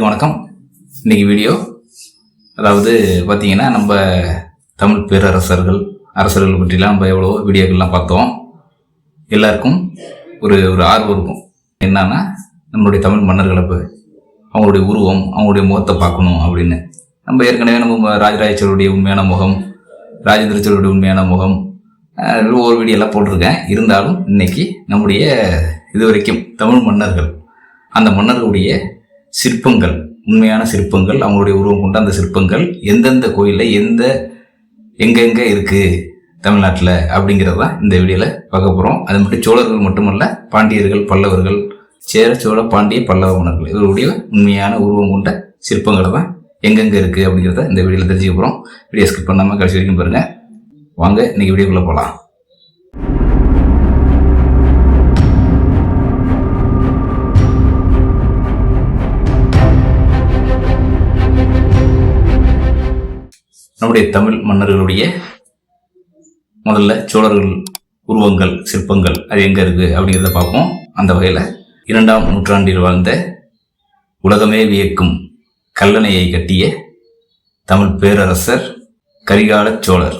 அனைவருக்கும் வணக்கம். இன்னைக்கு வீடியோ அதாவது பார்த்தீங்கன்னா நம்ம தமிழ் பேரரசர்கள் அரசர்கள் பற்றிலாம் நம்ம எவ்வளோ வீடியோக்கள்லாம் பார்த்தோம். எல்லாருக்கும் ஒரு ஒரு ஆர்வம் இருக்கும். என்னன்னா நம்மளுடைய தமிழ் மன்னர்களை ப- அவங்களுடைய உருவம் அவங்களுடைய முகத்தை பார்க்கணும் அப்படின்னு. நம்ம ஏற்கனவே நம்ம ராஜராஜ சோழருடைய உண்மையான முகம் ராஜேந்திர சோழருடைய உண்மையான முகம் ஒவ்வொரு வீடியோ எல்லாம் போட்டிருக்கேன். இருந்தாலும் இன்னைக்கு நம்முடைய இதுவரைக்கும் தமிழ் மன்னர்கள் அந்த மன்னர்களுடைய சிற்பங்கள் உண்மையான சிற்பங்கள் அவங்களுடைய உருவம் கொண்ட அந்த சிற்பங்கள் எந்தெந்த கோயிலில் எந்த எங்கெங்கே இருக்குது தமிழ்நாட்டில் அப்படிங்கிறது தான் இந்த வீடியோவில் பார்க்க போகிறோம் அது மட்டும் சோழர்கள் மட்டுமல்ல பாண்டியர்கள் பல்லவர்கள் சேர சோழ பாண்டிய பல்லவ மன்னர்கள் இவருடைய உண்மையான உருவம் கொண்ட சிற்பங்களை தான் எங்கெங்கே இருக்குது அப்படிங்கிறத இந்த வீடியோவில் தெரிஞ்சுக்க போகிறோம் வீடியோ ஸ்கிப் பண்ணாமல் கடைசி வரைக்கும் பாருங்கள் வாங்க இன்னைக்கு வீடியோக்குள்ளே போகலாம் நம்முடைய தமிழ் மன்னர்களுடைய முதல்ல சோழர்கள் உருவங்கள் சிற்பங்கள் அது எங்கே இருக்குது அப்படிங்கிறத பார்ப்போம். அந்த வகையில் இரண்டாம் நூற்றாண்டில் வாழ்ந்த உலகமே வியக்கும் கல்லணையை கட்டிய தமிழ் பேரரசர் கரிகால சோழர்.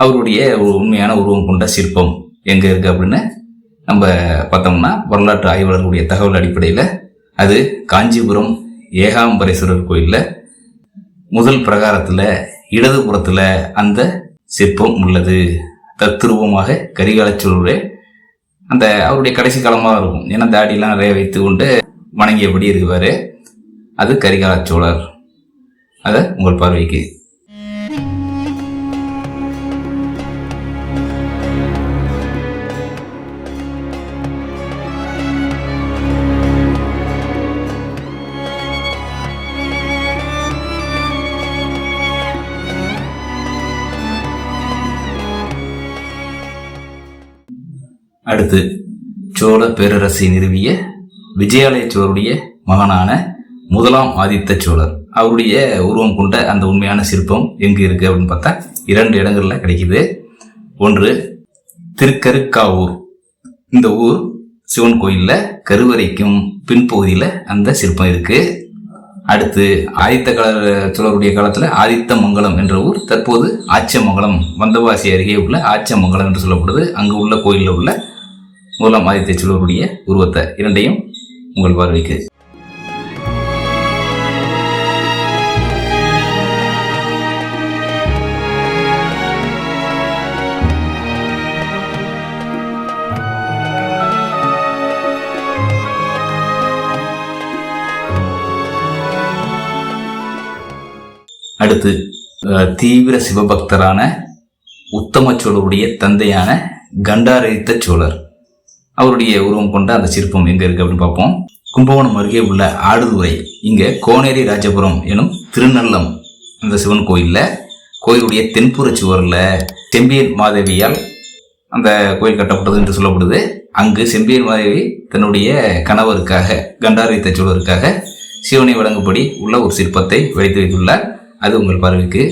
அவருடைய ஒரு உண்மையான உருவம் கொண்ட சிற்பம் எங்கே இருக்குது அப்படின்னு நம்ம பார்த்தோம்னா வரலாற்று ஆய்வாளர்களுடைய தகவல் அடிப்படையில் அது காஞ்சிபுரம் ஏகாம்பரேஸ்வரர் கோயிலில் முதல் பிரகாரத்தில் இடதுபுறத்தில் அந்த சிற்பம் உள்ளது. தத்துருவமாக கரிகாலச்சோழரே அந்த அவருடைய கடைசி காலமாக இருக்கும். ஏன்னா தாடியெலாம் நிறைய வைத்து கொண்டு வணங்கியபடி இருக்குவார். அது கரிகாலச்சோழர் அதை உங்கள் பார்வைக்கு அடுத்து சோழ பேரரசை நிறுவிய விஜயாலய சோழருடைய மகனான முதலாம் ஆதித்த சோழர். அவருடைய உருவம் கொண்ட அந்த உண்மையான சிற்பம் எங்கு இருக்கு அப்படின்னு பார்த்தா இரண்டு இடங்கள்ல கிடைக்குது. ஒன்று திருக்கருக்காவூர். இந்த ஊர் சிவன் கோயிலில் கருவறைக்கும் பின்பகுதியில் அந்த சிற்பம் இருக்கு. அடுத்து ஆதித்த கால சோழருடைய காலத்துல ஆதித்தமங்கலம் என்ற ஊர் தற்போது ஆச்சமங்கலம் வந்தவாசி அருகே உள்ள ஆச்சமங்கலம் என்று சொல்லப்படுது. அங்கு உள்ள கோயிலில் உள்ள முதலாம் ஆதித்ய சோழருடைய உருவத்தை இரண்டையும் உங்கள் பார்வைக்கு. அடுத்து அஹ், தீவிர சிவபக்தரான உத்தம சோழருடைய தந்தையான கண்டாரதித்த சோழர். அவருடைய உருவம் கொண்ட அந்த சிற்பம் எங்க இருக்கு அப்படின்னு பார்ப்போம். கும்பகோணம் அருகே உள்ள ஆடுதுறை. இங்க கோனேரி ராஜபுரம் எனும் திருநல்லம் அந்த சிவன் கோயிலில் கோயிலுடைய தென்புற சுவரில் செம்பியன் மாதேவியால் அந்த கோயில் கட்டப்பட்டது என்று சொல்லப்படுது. அங்கு செம்பியன் மாதேவி தன்னுடைய கணவருக்காக கண்டாரி தச்சுவருக்காக சிவனை வழங்கும்படி உள்ள ஒரு சிற்பத்தை வைத்து வைத்துள்ளார். அது உங்கள் பார்வைக்கு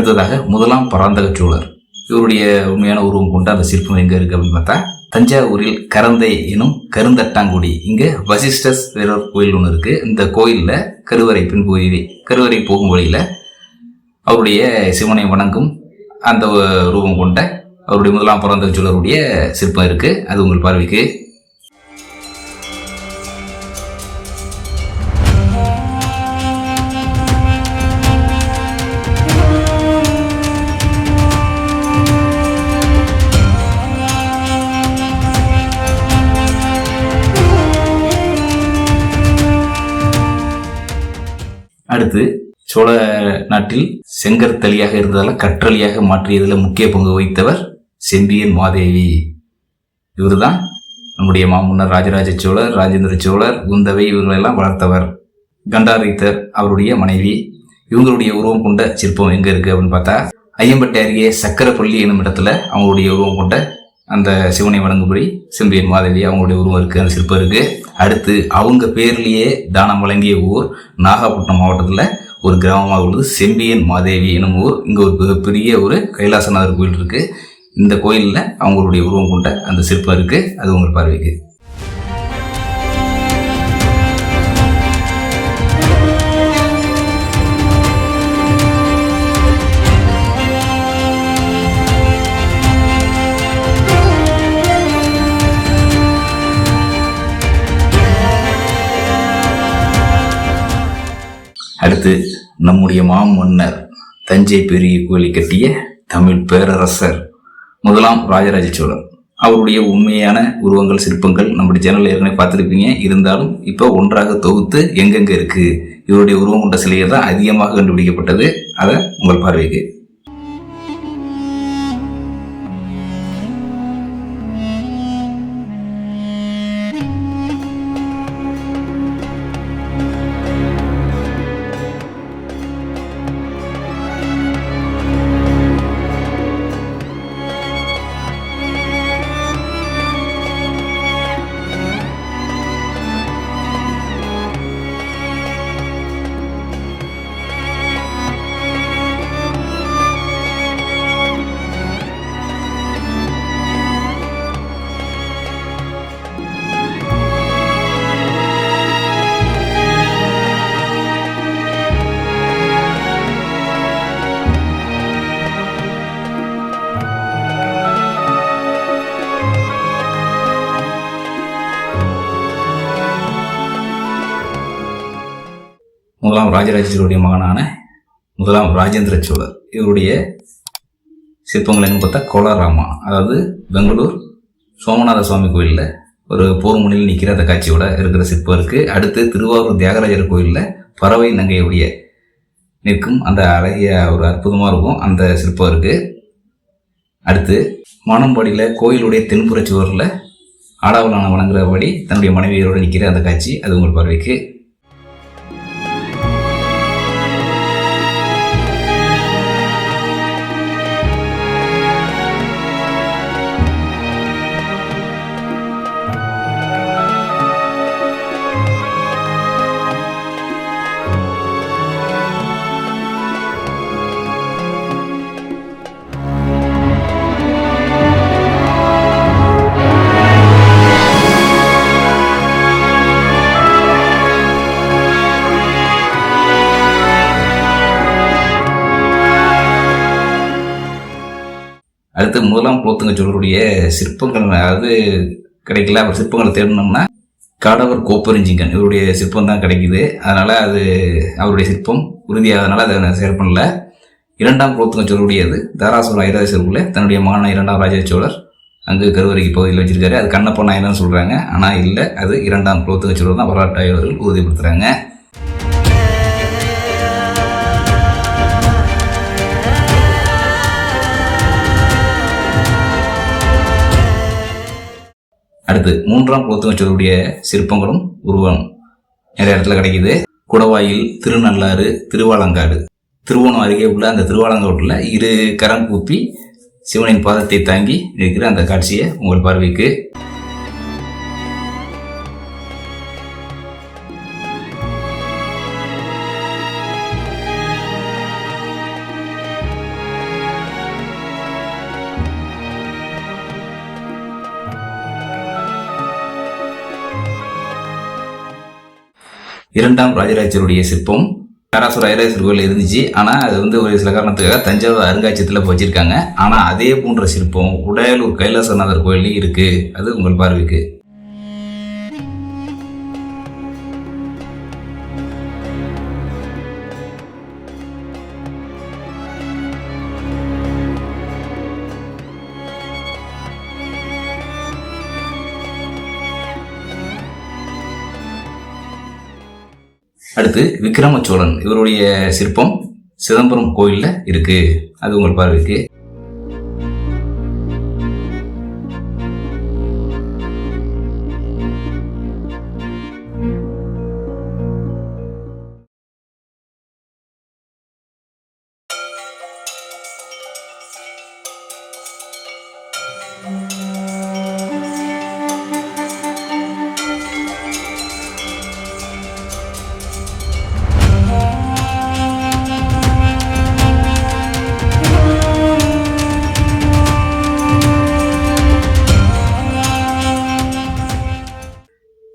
அடுத்ததாக முதலாம் பராந்தக சோழர். இவருடைய உண்மையான உருவம் கொண்ட அந்த சிற்பம் எங்க இருக்கு அப்படின்னு பார்த்தா தஞ்சாவூரில் கரந்தை எனும் கருந்தட்டாங்குடி. இங்க வசிஷ்டஸ் வீரர் கோயில் ஒன்று இருக்கு. இந்த கோயிலில் கருவறை பின்பகுதி கருவறை போகும் வழியில் அவருடைய சிவனை வணங்கும் அந்த ரூபம் கொண்ட அவருடைய முதலாம் பராந்தக சோழருடைய சிற்பம் இருக்கு. அது உங்கள் பார்வைக்கு அடுத்து சோழ நாட்டில் செங்கற்தளியாக இருந்ததால கற்றளியாக மாற்றியதில் முக்கிய பங்கு வகித்தவர் செம்பியன் மாதேவி. இவர்தான் நம்முடைய மாமுன்னர் ராஜராஜ சோழர் ராஜேந்திர சோழர் குந்தவை இவர்களெல்லாம் வளர்த்தவர். கண்டாரித்தர் அவருடைய மனைவி. இவங்களுடைய உருவம் கொண்ட சிற்பம் எங்கே இருக்குது அப்படின்னு பார்த்தா ஐயம்பட்டை அருகே சக்கரப்பள்ளி என்னும் இடத்துல அவங்களுடைய உருவம் கொண்ட அந்த சிவனை வணங்கும்படி செம்பியன் மாதவி அவங்களுடைய உருவம் இருக்குது அந்த சிற்பம் இருக்குது அடுத்து அவங்க பேர்லேயே தானம் வழங்கிய ஊர் நாகப்பட்டினம் மாவட்டத்தில் ஒரு கிராமமாக உள்ளது செம்பியன் மாதேவி எனும் ஊர். இங்கே ஒரு மிகப்பெரிய ஒரு கைலாசநாதர் கோயில் இருக்குது இந்த கோயிலில் அவங்களுடைய உருவம் கொண்ட அந்த சிற்பம் இருக்குது அது உங்கள் பார்வைக்கு. அடுத்து நம்முடைய மாமன்னர் தஞ்சை பெரிய கோயிலை கட்டிய தமிழ் பேரரசர் முதலாம் ராஜராஜ சோழன் அவருடைய உண்மையான உருவங்கள் சிற்பங்கள் நம்முடைய சேனல்ல ஏற்கனவே பார்த்துருப்பீங்க. இருந்தாலும் இப்போ ஒன்றாக தொகுத்து எங்கெங்கே இருக்குது இவருடைய உருவம் கொண்ட சிலையை தான் அதிகமாக கண்டுபிடிக்கப்பட்டது. அதை உங்கள் பார்வைக்கு முதலாம் ராஜராஜ மகனான முதலாம் ராஜேந்திர சோழர். இவருடைய சிற்பங்கள் என்னன்னு பார்த்தா கோலாராமா. அதாவது பெங்களூர் சோமநாத சுவாமி கோயிலில் ஒரு போர் முனையில் நிற்கிற அந்த காட்சியோட இருக்கிற சிற்பம் இருக்குது அடுத்து திருவாரூர் தியாகராஜர் கோயிலில் பறவை நங்கையுடைய நிற்கும் அந்த அழகிய ஒரு அற்புதமாக இருக்கும் அந்த சிற்பம் இருக்குது அடுத்து மானம்பாடியில் கோயிலுடைய தென்புற சுவரில் ஆடாவலான வணங்குறபடி தன்னுடைய மனைவியரோடு நிற்கிற அந்த காட்சி அது உங்கள் பார்வைக்கு. முதலாம் சோழருடைய சிற்பங்கள் அதாவது கிடைக்கல அப்புறம் சிற்பங்களை தேடணும்னா காடவர் கோப்பரிஞ்சிங்கன் இவருடைய சிற்பம் தான் கிடைக்குது. அதனால் அது அவருடைய சிற்பம் உறுதியாதனால அதை ஷேர் பண்ணல. இரண்டாம் குலோத்துங்க சோழருடையது தாராசுரம் ஐராசருக்குள்ள தன்னுடைய மகனான இரண்டாம் ராஜ சோழர் அங்கு கருவறைக்கு பகுதியில் வச்சிருக்காரு. அது கண்ணப்ப நாயனன்னு சொல்கிறாங்க ஆனால் இல்லை அது இரண்டாம் குலோத்துங்க சோழர் தான் வரலாற்று ஆய்வர்கள் உறுதிப்படுத்துகிறாங்க அடுத்து மூன்றாம் குலோத்துங்கச்சோருடைய சிற்பங்களும் உருவம் நிறைய இடத்துல கிடைக்குது. குடவாயில் திருநள்ளாறு திருவாலங்காடு. திருவோணம் அருகே உள்ள அந்த திருவாலங்காட்டில் இரு கரம் கூப்பி சிவனின் பாதத்தை தாங்கி இருக்கிற அந்த காட்சியை உங்கள் பார்வைக்கு இரண்டாம் ராஜராஜருடைய சிற்பம். பேராசூர் ஐராசர் கோயில் இருந்துச்சு. ஆனால் அது வந்து ஒரு சில காரணத்துக்காக தஞ்சாவூர் அருங்காட்சியத்தில் வச்சிருக்காங்க ஆனால் அதே போன்ற சிற்பம் உடையலூர் கைலாசநாதர் கோயிலையும் இருக்கு. அது உங்கள் பார்வைக்கு. அடுத்து விக்ரம சோழன் இவருடைய சிற்பம் சிதம்பரம் கோயிலில் இருக்கு. அது உங்கள் பார்வைக்கு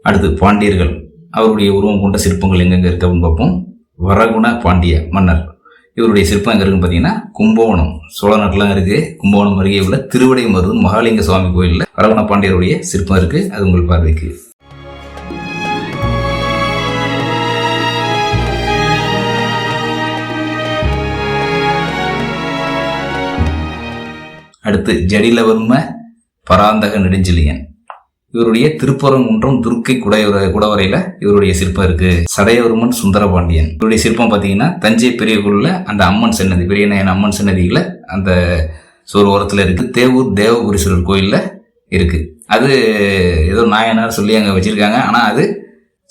அடுத்து பாண்டியர்கள். அவருடைய உருவம் கொண்ட சிற்பங்கள் எங்கெங்க இருக்கு அப்படின்னு பார்ப்போம். வரகுண பாண்டிய மன்னர். இவருடைய சிற்பம் எங்கே இருக்குன்னு பார்த்தீங்கன்னா கும்பகோணம். சோழ நாட்டிலாம் இருக்குது கும்பகோணம் அருகே உள்ள திருவிடைமருதூர் மகாலிங்க சுவாமி கோயிலில் வரகுண பாண்டியருடைய சிற்பம் இருக்குது அது உங்கள் பார்வைக்கு. அடுத்து ஜடிலவர்ம பராந்தக நெடுஞ்செழியன். இவருடைய திருப்பரங்குன்றம் துர்க்கை குடையுற குடவரையில இவருடைய சிற்பம் இருக்கு. சடையவர்மன் சுந்தரபாண்டியன். இவருடைய சிற்பம் பார்த்தீங்கன்னா தஞ்சை பெரிய கோயில்ல அந்த அம்மன் சன்னதி பெரியநாயன் அம்மன் சன்னதியில அந்த சோறு ஓரத்தில் இருக்கு. தேவூர் தேவபுரீஸ்வரர் கோயில்ல இருக்கு. அது ஏதோ நாயனார் சொல்லி அங்கே வச்சிருக்காங்க. ஆனால் அது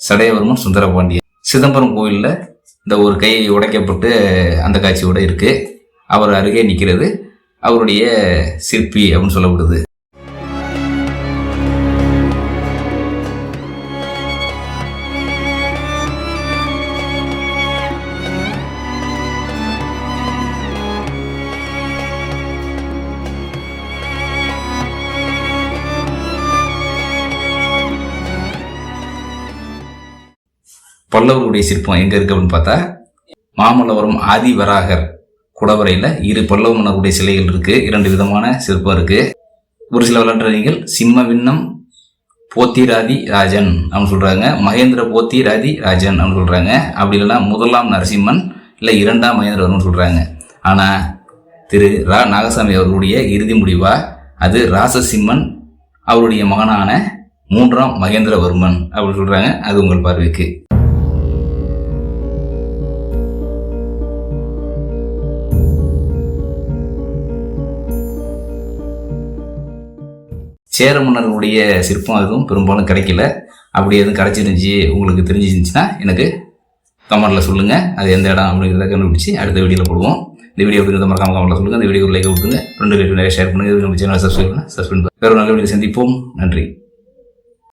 சடையவர்மன் சுந்தரபாண்டியன். சிதம்பரம் கோயிலில் இந்த ஒரு கை உடைக்கப்பட்டு அந்த காட்சியோட இருக்கு. அவர் அருகே நிற்கிறது அவருடைய சிற்பி அப்படின்னு சொல்லப்படுது. பல்லவருடைய சிற்பம் எங்க இருக்குது அப்படின்னு பார்த்தா மாமல்லபுரம் ஆதிவராகர் குடவரையில் இரு பல்லவ மன்னருடைய சிலைகள் இருக்கு. இரண்டு விதமான சிற்பம் இருக்கு. ஒரு சில விளையாட்டுகள் சிம்ம விண்ணம் போத்திராதி ராஜன் அப்படின்னு சொல்றாங்க. மகேந்திர போத்திராதி ராஜன் அப்படின்னு சொல்றாங்க. அப்படி இல்லைன்னா முதலாம் நரசிம்மன் இல்லை இரண்டாம் மகேந்திரவர்மன் சொல்றாங்க. ஆனால் திரு ரா. நாகசாமி அவர்களுடைய இறுதி முடிவா? அது ராசசிம்மன் அவருடைய மகனான மூன்றாம் மகேந்திரவர்மன் அப்படின்னு சொல்றாங்க. அது உங்கள் பார்வைக்கு. சேர மன்னர்களுடைய சிற்பம் எதுவும் பெரும்பாலும் கிடைக்கல. அப்படி எதுவும் கிடைச்சிருந்துச்சி உங்களுக்கு தெரிஞ்சிருந்துச்சுன்னா எனக்கு கமெண்டில் சொல்லுங்கள் அது எந்த இடம் அப்படிங்கிறத கண்டுபிடிச்சி அடுத்த வீடியோவில் போடுவோம். இந்த வீடியோ அப்படிங்கிறத மறக்காம கமெண்டில் சொல்லுங்கள் இந்த வீடியோ லைக் ரெண்டு நிறைய ஷேர் பண்ணுங்கள் சேனல் சப்ஸ்கிரைப் பண்ணுங்கள் சப்ஸ்கிரைப் வேறு நல்ல வீடியோ சந்திப்போம். நன்றி.